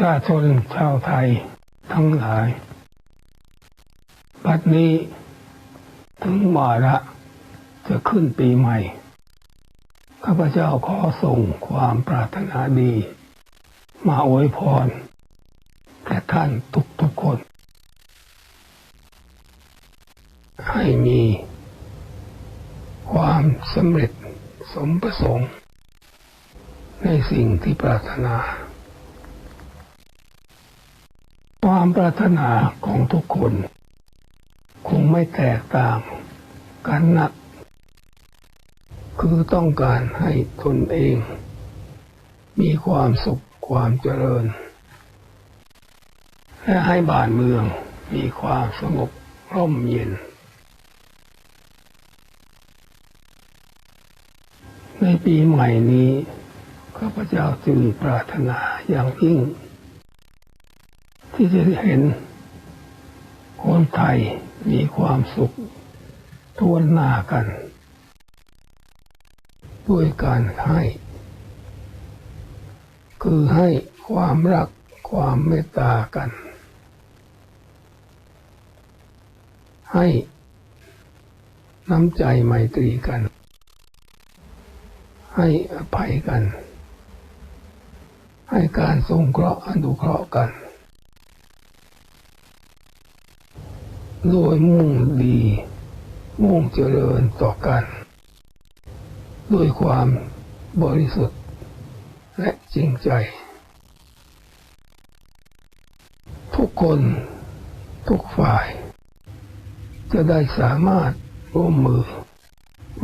ชาชนชาวไทยทั้งหลาย บัดนี้ถึงวาระจะขึ้นปีใหม่ ข้าพเจ้าขอส่งความปรารถนาดี มาอวยพรแก่ท่านทุกๆคน ให้มีความสำเร็จสมประสงค์ ในสิ่งที่ปรารถนา ความปรารถนาของทุกคน คงไม่แตกต่างกันนัก คือต้องการให้ตนเอง มีความสุขความเจริญ และให้บ้านเมืองมีความสงบร่มเย็น ในปีใหม่นี้ข้าพเจ้าจึงปรารถนาอย่างยิ่ง ที่จะเห็น คนไทยมีความสุขทวนหน้ากัน ด้วยการให้ คือให้ความรักความเมตตากัน ให้น้ำใจไมตรีกัน ให้อภัยกัน ให้การสงเคราะห์อนุเคราะห์กัน โดยมุ่งดี มุ่งเจริญต่อกัน ด้วยความบริสุทธิ์ และจริงใจ ทุกคนทุกฝ่าย จะได้สามารถร่วมมือ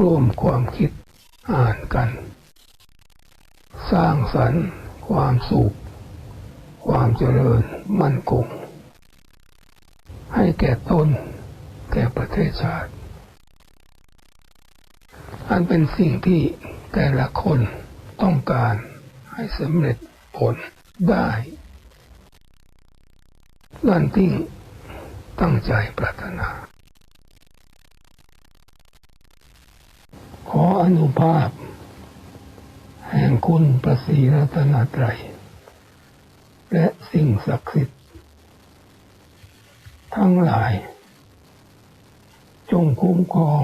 ร่วมความคิดอ่านกัน สร้างสรรค์ความสุข ความเจริญมั่นคง ให้แก่ตน แก่ประเทศชาติ อันเป็นสิ่งที่แต่ละคนต้องการให้สำเร็จผลได้นั่นที่ตั้งใจปรารถนา ขออนุภาพ แห่งคุณประสีรัตนตรัย และสิ่งศักดิ์สิทธิ์ ทั้งหลาย จงคุ้มครอง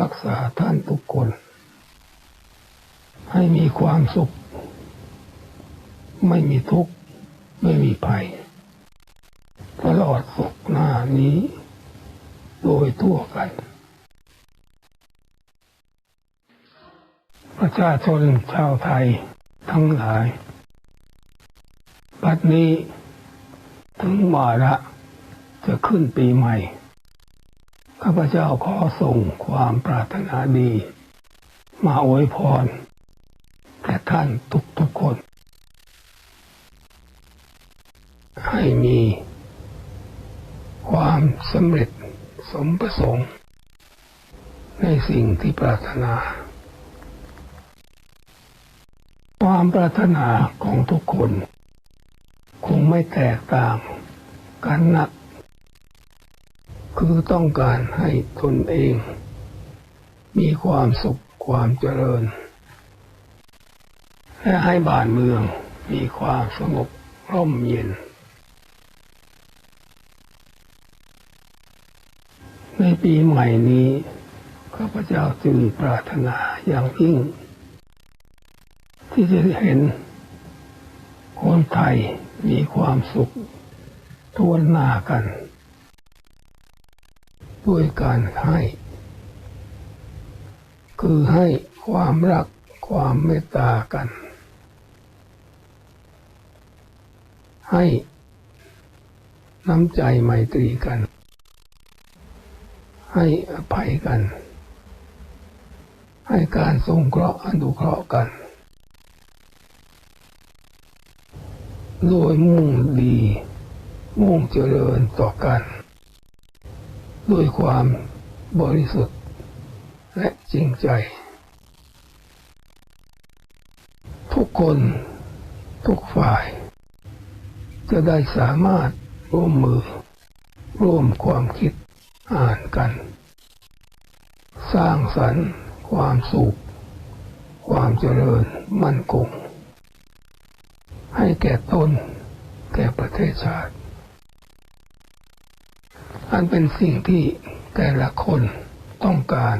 รักษาท่านทุกคน ให้มีความสุข ไม่มีทุกข์ ไม่มีภัย ตลอดสุขหน้านี้ โดยทั่วกัน ประชาชนชาวไทยทั้งหลายบัดนี้ถึงวาระ จะขึ้นปีใหม่ ข้าพเจ้าขอส่งความปรารถนาดี มาอวยพรแก่ท่านทุกๆคน ให้มีความสำเร็จสมประสงค์ ในสิ่งที่ปรารถนา ความปรารถนาของทุกคน คงไม่แตกต่างกันนัก คือต้องการให้ตนเอง มีความสุขความเจริญ และให้บ้านเมืองมีความสงบร่มเย็น ในปีใหม่นี้ข้าพเจ้าจึงปรารถนาอย่างยิ่ง ที่จะเห็น คนไทยมีความสุขทวนหน้ากัน ด้วยการให้ คือให้ความรักความเมตตากัน ให้น้ำใจไมตรีกัน ให้อภัยกัน ให้การสงเคราะห์อนุเคราะห์กัน โดยมุ่งดี มุ่งเจริญต่อกัน ด้วยความบริสุทธิ์ และจริงใจ ทุกคนทุกฝ่าย จะได้สามารถร่วมมือ ร่วมความคิดอ่านกัน สร้างสรรค์ความสุข ความเจริญมั่นคงให้แก่ตนแก่ประเทศชาติ อันเป็นสิ่งที่แต่ละคนต้องการ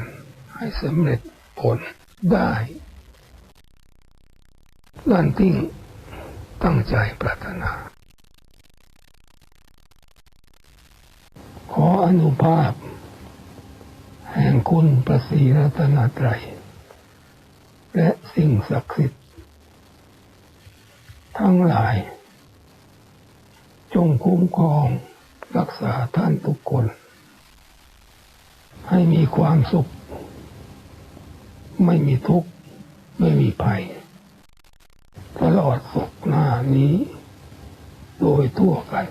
ให้สำเร็จผลได้นั่นที่ตั้งใจปรารถนา ขออนุภาพ แห่งคุณประสีรัตนตรัย และสิ่งศักดิ์สิทธิ์ ทั้งหลาย จงคุ้มครอง รักษาท่านทุกคน ให้มีความสุข ไม่มีทุกข์ ไม่มีภัย ตลอดสุขหน้านี้ โดยทั่วกัน